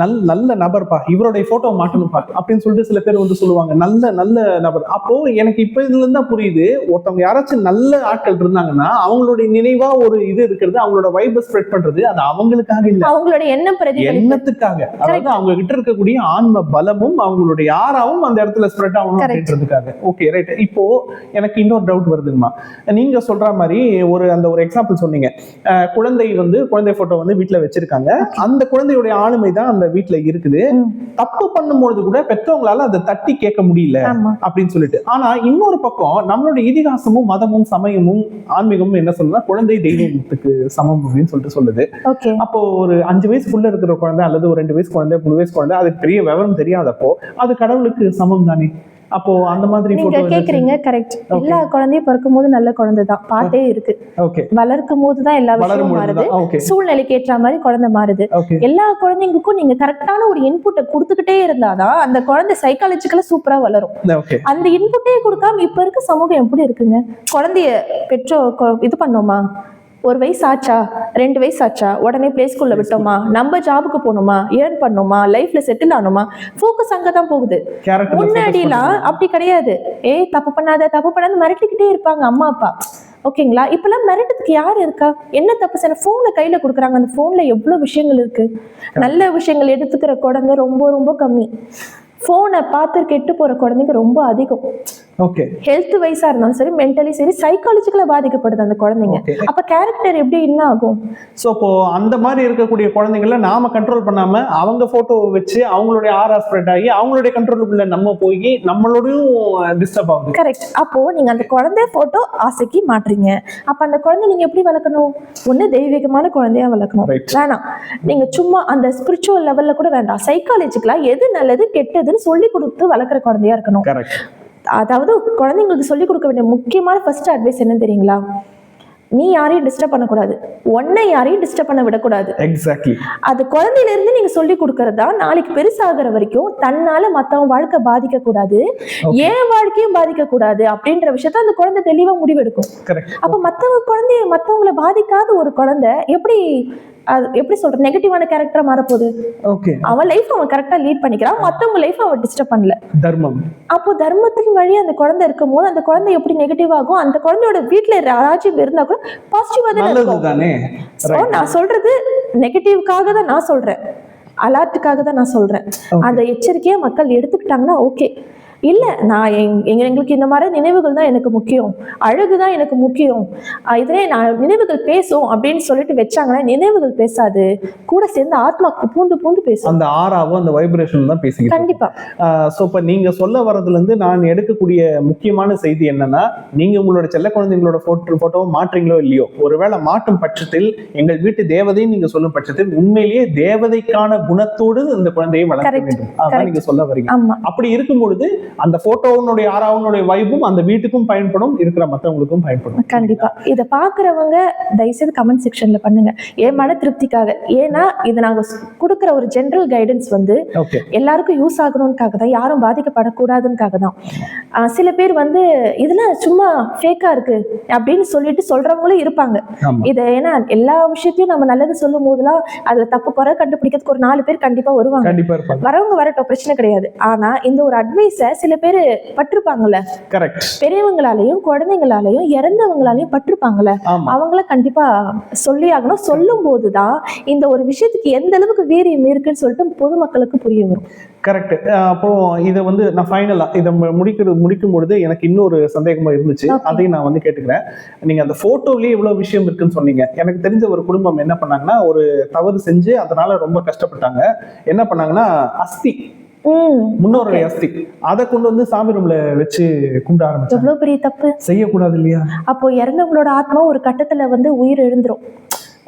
நல் நல்ல நபர்ப்பா இவருடைய போட்டோ மாட்டணும்ப்பா அப்படின்னு சொல்லிட்டு சில பேர் வந்து சொல்லுவாங்க நல்ல நல்ல நபர். அப்போ எனக்கு இப்ப இதுல இருந்தா புரியுது ஒருத்தவங்க யாராச்சும் நல்ல ஆட்கள் இருந்தாங்கன்னா அவங்களுடைய நினைவா ஒரு இது இருக்கிறது அவங்களோட வைபை ஸ்ப்ரெட் பண்றது அது அவங்களுக்காக இல்ல. அவங்களோட எண்ணம் எண்ணத்துக்காக. அதாவது அவங்க கிட்ட இருக்கக்கூடிய ஆன்ம பலமும் அவங்களுடைய யாராவும் அந்த இடத்துல ஸ்ப்ரெட் ஆகணும். அப்படின்றதுக்காக. ஓகே ரைட் இப்போ எனக்கு இன்னொரு டவுட் வருதுங்கம்மா. நீங்க சொல்ற மாதிரி ஒரு அந்த ஒரு எக்ஸாம்பிள் சொன்னீங்க. குழந்தை வந்து குழந்தை போட்டோ வந்து வீட்ல வச்சிருக்காங்க. அந்த குழந்தையுடைய ஆளுமை தான் அந்த வீட்ல இருக்குது. தப்பு பண்ணும்பொழுது கூட பெற்றவங்களால அதை தட்டி கேட்க முடியல அப்படின்னு சொல்லிட்டு. ஆனா இன்னொரு பக்கம் நம்மளுடைய இதிகாசமும் மதமும் சமயமும் ஆன்மீகமும் என்ன சொல்லுதுன்னா குழந்தை தெய்வத்துக்கு சமம் அப்படின்னு சொல்லிட்டு சொல்லுது. அப்போ ஒரு அஞ்சு வயசுக்குள்ள இருக்கிற குழந்தை அல்லது ஒரு ரெண்டு வயசு குழந்தை மூணு வயசு குழந்தை அதுக்கு பெரிய விவரம் தெரியாதப்போ அது கடவுளுக்கு சமம் தானே அப்போ அந்த மாதிரி நீங்க கேக்குறீங்க கரெக்ட் எல்லா குழந்தையும் பிறக்கும் போது நல்ல குழந்தை தான் பாட்டே இருக்கு. வளர்க்கும் போது தான் எல்லா விஷயமும் மாறுது. சூழ்நிலைக்கு ஏற்ற மாதிரி குழந்தை மாறுது. எல்லா குழந்தைங்களுக்கும் நீங்க கரெக்டான ஒரு இன்புட்டை கொடுத்துக்கிட்டே இருந்தாதான் அந்த குழந்தை சைக்காலஜிக்கலா சூப்பரா வளரும். அந்த இன்புட்டே கொடுக்காம இப்ப இருக்க சமூகம் எப்படி இருக்குங்க? குழந்தைய பெற்றோர் இது பண்ணோமா? ஒரு வயசு ஆச்சா? ரெண்டு வயசு ஆச்சா? உடனே பிளே ஸ்கூல்ல விட்டோமா? நம்ம ஜாபுக்கு போகணுமா? ஏர்ன் பண்ணோமா? லைஃப்ல செட்டில் ஆனோமா ஃபோக்கஸ் அங்கதான் போகுது. கேரக்டர் முன்னாடிலாம் அப்படி கிடையாது. ஏய் தப்பு பண்ணாத தப்பு பண்ணாத மிரட்டிக்கிட்டே இருப்பாங்க அம்மா அப்பா. ஓகேங்களா? இப்பெல்லாம் மிரட்டத்துக்கு யார் இருக்கா? என்ன தப்பு சார் ஃபோனை கையில கொடுக்குறாங்க. அந்த ஃபோன்ல எவ்வளவு விஷயங்கள் இருக்கு? நல்ல விஷயங்கள் எடுத்துக்கிற குழந்தை ரொம்ப ரொம்ப கம்மி. ஃபோனை பார்த்து கெட்டு போற குழந்தைங்க ரொம்ப அதிகம். ஓகே ஹெல்த் வைஸா இருந்தாலும் சரி மென்டலி சரி சைக்காலஜிக்கலா பாதிக்கப்படுது அந்த குழந்தைங்க. அப்ப கேரக்டர் எப்படி என்ன ஆகும் சோ அப்போ அந்த மாதிரி இருக்கக்கூடிய குழந்தைங்கள நாம கண்ட்ரோல் பண்ணாம அவங்க போட்டோவை வச்சு அவங்களுடைய ஆரா ஸ்ப்ரெட் ஆகி அவங்களுடைய கண்ட்ரோலுக்குள்ள நம்ம போய் நம்மளோடையும் டிஸ்டர்ப் ஆகுது. கரெக்ட் அப்போ நீங்க அந்த குழந்தை போட்டோ ஆசைக்கு மாட்டுறீங்க அப்ப அந்த குழந்தை நீங்க எப்படி வளர்க்கணும்? ஒண்ணு தெய்வீகமான குழந்தையா வளர்க்கணும். வேணாம். நீங்க சும்மா அந்த ஸ்பிரிச்சுவல் லெவல்ல கூட வேண்டாம். சைக்காலஜிக்கலா எது நல்லது கெட்டதுன்னு சொல்லி கொடுத்து வளர்க்குற குழந்தையா இருக்கணும். கரெக்ட் அதாவது குழந்தைங்களுக்கு சொல்லி கொடுக்க வேண்டிய முக்கியமான ஃபர்ஸ்ட் அட்வைஸ் என்ன தெரியுங்களா? நீ யாரையும் டிஸ்டர்ப் பண்ணக்கூடாது. உன்னை யாரையும் டிஸ்டர்ப் பண்ண விடக்கூடாது. எக்ஸாக்ட்லி அது குழந்தையில இருந்து நீங்க சொல்லி கொடுக்கறதா நாளைக்கு பெருசாகிற வரைக்கும் தன்னால மத்தவன் வாழ்க்கை பாதிக்க கூடாது. ஏன் வாழ்க்கையும் பாதிக்க கூடாது அப்படின்ற விஷயத்த அந்த குழந்தை தெளிவா முடிவெடுக்கும். அப்ப மத்தவங்க குழந்தைய மத்தவங்களை பாதிக்காத ஒரு குழந்தை எப்படி அது எப்படி சொல்ற நெகட்டிவான கேரக்டரா மாறப்போகுது. ஓகே அவன் லைஃப் அவன் கரெக்டா லீட் பண்ணிக்கிறான். மத்தவங்க லைஃப் அவன் டிஸ்டர்ப் பண்ணல. தர்மம். அப்போ தர்மத்தின் வழி அந்த குழந்தை இருக்கும்போது அந்த குழந்தை எப்படி நெகட்டிவ் ஆகும்? அந்த குழந்தையோட வீட்டுல ராஜ்யம் இருந்தா கூட பாசிட்டிவா தானே இருக்கும். நான் சொல்றது நெகட்டிவ்காக தான் நான் சொல்றேன். அலர்ட்டுக்காக தான் நான் சொல்றேன். அந்த எச்சரிக்கையை மக்கள் எடுத்துக்கிட்டாங்கன்னா ஓகே இல்ல நான் எங்- எங்க- எங்களுக்கு இந்த மாதிரி நினைவுகள் தான் எனக்கு முக்கியம். அழகு தான் எனக்கு முக்கியம். இதுவே நான் நினைவுகள் பேசும் அப்படின்னு சொல்லிட்டு வச்சாங்கன்னா நினைவுகள் பேசாது. கூட சேர்ந்து ஆத்மா பூந்து பூந்து பேசும். அந்த ஆறாவும் அந்த வைப்ரேஷன் தான் பேசிக்கிட்டு கண்டிப்பா. ஸோ இப்போ நீங்க சொல்ல வர்றதுல இருந்து நான் எடுக்கக்கூடிய முக்கியமான செய்தி என்னன்னா நீங்க உங்களோட செல்ல குழந்தைங்களோட போட்டோ போட்டோவை மாற்றீங்களோ இல்லையோ ஒருவேளை மாற்றும் பட்சத்தில் எங்கள் வீட்டு தேவதைன்னு நீங்க சொல்லும் பட்சத்தில் உண்மையிலேயே தேவதைக்கான குணத்தோடு இந்த குழந்தையை வளர்க்க. வேண்டும். அதான். நீங்க சொல்ல வரீங்க அப்படி இருக்கும் பொழுது அந்த போட்டோவுடைய ஆறாவனுடைய வைபும் அந்த வீட்டுக்கும் பயன்படும் இருக்கிற மற்றவங்களுக்கும் பயன்படும். கண்டிப்பா. இத பாக்குறவங்க தயவுசெய்து கமெண்ட் செக்ஷன்ல பண்ணுங்க. என் மன திருப்திக்காக? ஏன்னா இது நாங்க கொடுக்கிற ஒரு ஜெனரல் கைடன்ஸ் வந்து எல்லாருக்கும் யூஸ் ஆகணும்னுக்காக தான் யாரும் பாதிக்கப்படக்கூடாதுன்னுக்காக தான். சில பேர் வந்து இதெல்லாம் சும்மா ஃபேக்கா இருக்கு அப்படின்னு சொல்லிட்டு சொல்றவங்களும் இருப்பாங்க. இது ஏன்னா எல்லா விஷயத்தையும் நம்ம நல்லது சொல்லும் போதெல்லாம் அதுல தப்பு குறை கண்டுபிடிக்கிறதுக்கு ஒரு நாலு பேர் கண்டிப்பா வருவாங்க. வரவங்க வரட்டும் பிரச்சனை கிடையாது. ஆனா இந்த ஒரு அட்வைஸ சில பேர் பட்டிருப்பாங்கல்ல? கரெக்ட் பெரியவங்களாலையும் குழந்தைங்களாலையும் இறந்தவங்களாலையும் பட்டிருப்பாங்கல்ல? அவங்கள கண்டிப்பா சொல்லி ஆகணும். சொல்லும் போதுதான் இந்த ஒரு விஷயத்துக்கு எந்த அளவுக்கு வீரியம் இருக்குன்னு சொல்லிட்டு பொதுமக்களுக்கு புரிய வரும். கரெக்ட் அப்புறம் இதை வந்து நான் ஃபைனலா இதை முடிக்கிறது முடிக்கும் பொழுது எனக்கு இன்னொரு சந்தேகமா இருந்துச்சு. அதையும் நான் வந்து கேட்டுக்கிறேன். நீங்க அந்த போட்டோலயே இவ்வளவு விஷயம் இருக்குன்னு சொன்னீங்க. எனக்கு தெரிஞ்ச ஒரு குடும்பம் என்ன பண்ணாங்கன்னா ஒரு தவறு செஞ்சு அதனால ரொம்ப கஷ்டப்பட்டாங்க. என்ன பண்ணாங்கன்னா அஸ்தி முன்னோருடைய அஸ்தி. அதை கொண்டு வந்து சாமி ரூம்ல வச்சு கும்பிட ஆரம்பிச்சாங்க. எவ்வளவு பெரிய தப்பு? செய்யக்கூடாது இல்லையா அப்போ இறந்தவங்களோட ஆத்மா ஒரு கட்டத்துல வந்து உயிர் எழுந்துரும்.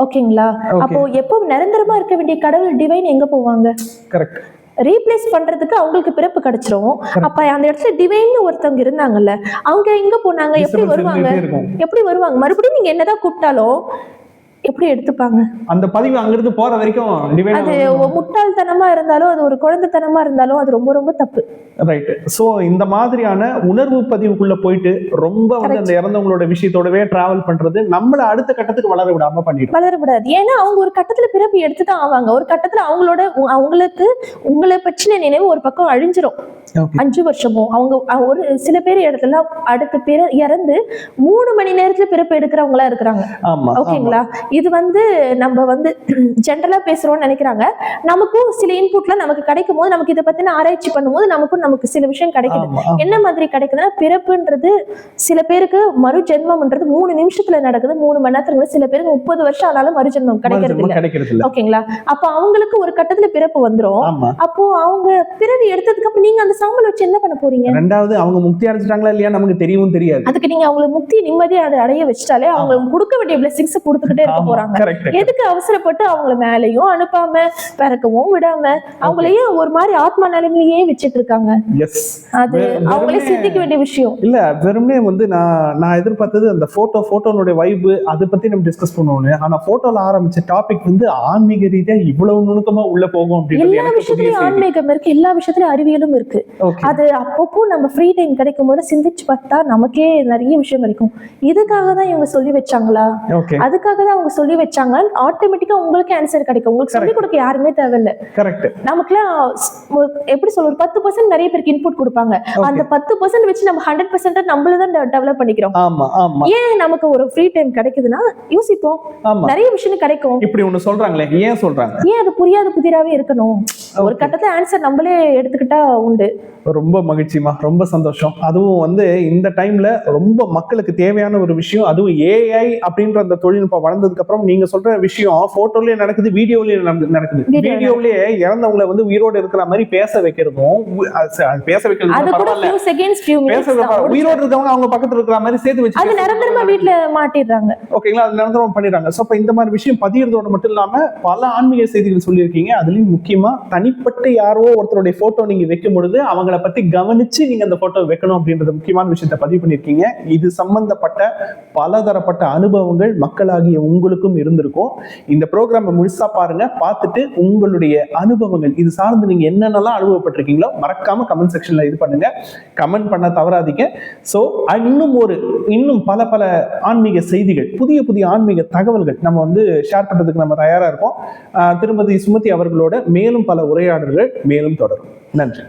ஓகேங்களா. அப்போ எப்போ நிரந்தரமா இருக்க வேண்டிய கடவுள் டிவைன் எங்க போவாங்க? கரெக்ட் ரீப்ளேஸ் பண்றதுக்கு அவங்களுக்கு பிறப்பு கிடைச்சிரும். அப்ப அந்த இடத்துல டிவைன் ஒருத்தவங்க இருந்தாங்கல்ல அவங்க எங்க போனாங்க? எப்படி வருவாங்க? எப்படி வருவாங்க? மறுபடியும் நீங்க என்னதான் கூப்பிட்டாலும் எப்படி எடுத்துப்பாங்க? அந்த பதிவு அங்கிருந்து போற வரைக்கும் அது முட்டாள்தனமா இருந்தாலும் அது ஒரு குழந்தைத்தனமா இருந்தாலும் அது ரொம்ப ரொம்ப தப்பு. ரைட் சோ இந்த மாதிரியான உணர்வு பதிவுக்குள்ள போயிட்டு ரொம்ப வந்து அந்த இறந்தவங்களோட விஷயத்தோடவே டிராவல் பண்றது நம்மள அடுத்த கட்டத்துக்கு வளர விடாம பண்ணிடும். வளரக்கூடாது ஏன்னா அவங்க ஒரு கட்டத்துல பிறப்பு எடுத்துதான் ஆவாங்க. ஒரு கட்டத்துல அவங்களோட அவங்களுக்கு உங்களை பற்றின நினைவு ஒரு பக்கம் அழிஞ்சிரும். அஞ்சு வருஷமோ அவங்க ஒரு சில பேர் இடத்துல அடுத்த பேர் இறந்து மூணு மணி நேரத்துல பிறப்பு எடுக்கிறவங்களா இருக்கிறாங்க. ஓகேங்களா? இது வந்து நம்ம வந்து ஜென்ரலா பேசுறோம்னு நினைக்கிறாங்க. நமக்கும் சில இன்புட்ல நமக்கு கிடைக்கும் போது நமக்கு இதை பத்தின ஆராய்ச்சி பண்ணும்போது நமக்கும் நமக்கு சில விஷயம் கிடைக்குது. என்ன மாதிரி கிடைக்குதுன்னா பிறப்புன்றது சில பேருக்கு மறு ஜென்மம்ன்றது மூணு நிமிஷத்துல நடக்குது மூணு மணி நேரத்துல சில பேருக்கு முப்பது வருஷம் ஆனாலும் மறு ஜென்மம் கிடைக்கிறது மறுஜென்மம் இல்ல. ஓகேங்களா? அப்ப அவங்களுக்கு ஒரு கட்டத்துல பிறப்பு வந்துரும். அப்போ அவங்க பிறவி எடுத்ததுக்கு அப்புறம் நீங்க அந்த சாம்பல் வச்சு என்ன பண்ண போறீங்க? ரெண்டாவது அவங்க முக்தி அடைஞ்சிட்டாங்களா இல்லையா? நமக்கு தெரியவும் தெரியாது. அதுக்கு நீங்க அவங்களுக்கு முக்தி நிம்மதியா அதை அடைய வச்சுட்டாலே அவங்க கொடுக்க வேண்டிய பிளெஸிங்ஸ் கொடுத்துக்கிட்டே இருக்க போறாங்க. எதுக்கு அவசரப்பட்டு அவங்கள மேலையும் அனுப்பாம பிறக்கவும் விடாம அவங்களையே ஒரு மாதிரி ஆத்மா நிலைமையிலேயே வச்சிட்டு இருக்காங்க? எஸ் அது அவங்களே சிந்திக்க வேண்டிய விஷயம். இல்ல வெறுமனே வந்து நான் நான் எதிர்பார்த்தது அந்த போட்டோ போட்டோனுடைய வைப்பு அதை பத்தி நம்ம டிஸ்கஸ் பண்ணுவோம் ஆனா போட்டோல ஆரம்பிச்ச டாபிக் வந்து ஆன்மீக ரீதியா இவ்வளவு நுணுக்கமா உள்ள போகும் அப்படின்றது எல்லா விஷயத்துலயும் ஆன்மீகம் இருக்கு. எல்லா விஷயத்துலயும் அறிவியலும் இருக்கு. அது அப்பப்போ நம்ம ஃப்ரீ டைம் கிடைக்கும் போது சிந்திச்சு பார்த்தா நமக்கே நிறைய விஷயம் கிடைக்கும். இதுக்காக தான் இவங்க சொல்லி வச்சாங்களா? அதுக்காக தான் அவங்க சொல்லி வச்சாங்க. ஆட்டோமேட்டிக்கா உங்களுக்கு ஆன்சர் கிடைக்கும். உங்களுக்கு சொல்லி கொடுக்க யாருமே தேவையில்ல. கரெக்ட் நமக்குலாம் எப்படி சொல்ல ஒரு பத்து பர்சன்ட் நிறைய பேருக்கு இன்புட் கொடுப்பாங்க. அந்த பத்து பர்சன்ட் வச்சு நம்ம ஹண்ட்ரட் பர்சன்ட் நம்மள தான் டெவலப் பண்ணிக்கிறோம். ஆமா ஆமா. ஏன் நமக்கு ஒரு ஃப்ரீ டைம் கிடைக்குதுன்னா யோசிப்போம். நிறைய விஷயம் கிடைக்கும். இப்படி ஒண்ணு சொல்றாங்களே ஏன் சொல்றாங்க? ஏன் அது புரியாத புதிராவே இருக்கணும்? ஒரு கட்டத்துல ஆன்சர் நம்மளே எடுத்துக்கிட்டா உண்டு. ரொம்ப மகிழ்ச்சிமா ரொம்ப சந்தோஷம். அதுவும் வந்து இந்த டைம்ல ரொம்ப மக்களுக்கு தேவையான ஒரு விஷயம் அதுவும் ஏஐ அப்படின்ற அந்த தொழில்நுட்பம் வளர்ந்ததுக்கு அப்புறம் நீங்க சொல்ற விஷயம் போட்டோலயே நடக்குது வீடியோலயே நடக்குது. வீடியோலயே இறந்தவங்களை வந்து உயிரோடு இருக்கிற மாதிரி பேச வைக்கிறதும் ச- அது பேச கூட ஃபியூ செகண்ட்ஸ் ஃபியூ உயிரோடு இருக்கவங்க அவங்க பக்கத்துல இருக்கிற மாதிரி சேர்த்து வச்சு அது நிரந்தரமா வீட்ல மாட்டிடுறாங்க. ஓகேங்களா? அது நிரந்தரம் பண்ணிடுறாங்க. அப்போ இந்த மாதிரி விஷயம் பதியறதோட மட்டும் இல்லாம பல ஆன்மீக செய்திகள் சொல்லியிருக்கீங்க. அதுலயும் முக்கியமா தனி தனிப்பட்ட யாரோ ஒருத்தருடைய போட்டோ நீங்க வைக்கும் பொழுது அவங்கள பத்தி கவனிச்சு நீங்க அந்த போட்டோ வைக்கணும் அப்படின்றத முக்கியமான விஷயத்தை பதிவு பண்ணியிருக்கீங்க. இது சம்பந்தப்பட்ட பலதரப்பட்ட அனுபவங்கள் மக்களாகிய உங்களுக்கும் இருந்திருக்கும். இந்த ப்ரோக்ராமை முழுசா பாருங்க. பார்த்துட்டு உங்களுடைய அனுபவங்கள் இது சார்ந்து நீங்க என்னென்னலாம் அனுபவப்பட்டிருக்கீங்களோ மறக்காம கமெண்ட் செக்ஷன்ல இது பண்ணுங்க. கமெண்ட் பண்ண தவறாதீங்க. ஸோ இன்னும் ஒரு இன்னும் பல பல ஆன்மீக செய்திகள் புதிய புதிய ஆன்மீக தகவல்கள் நம்ம வந்து ஷேர் பண்றதுக்கு நம்ம தயாரா இருக்கோம். திருமதி சுமதி அவர்களோட மேலும் பல உரையாடல்கள் மேலும் தொடரும். நன்றி.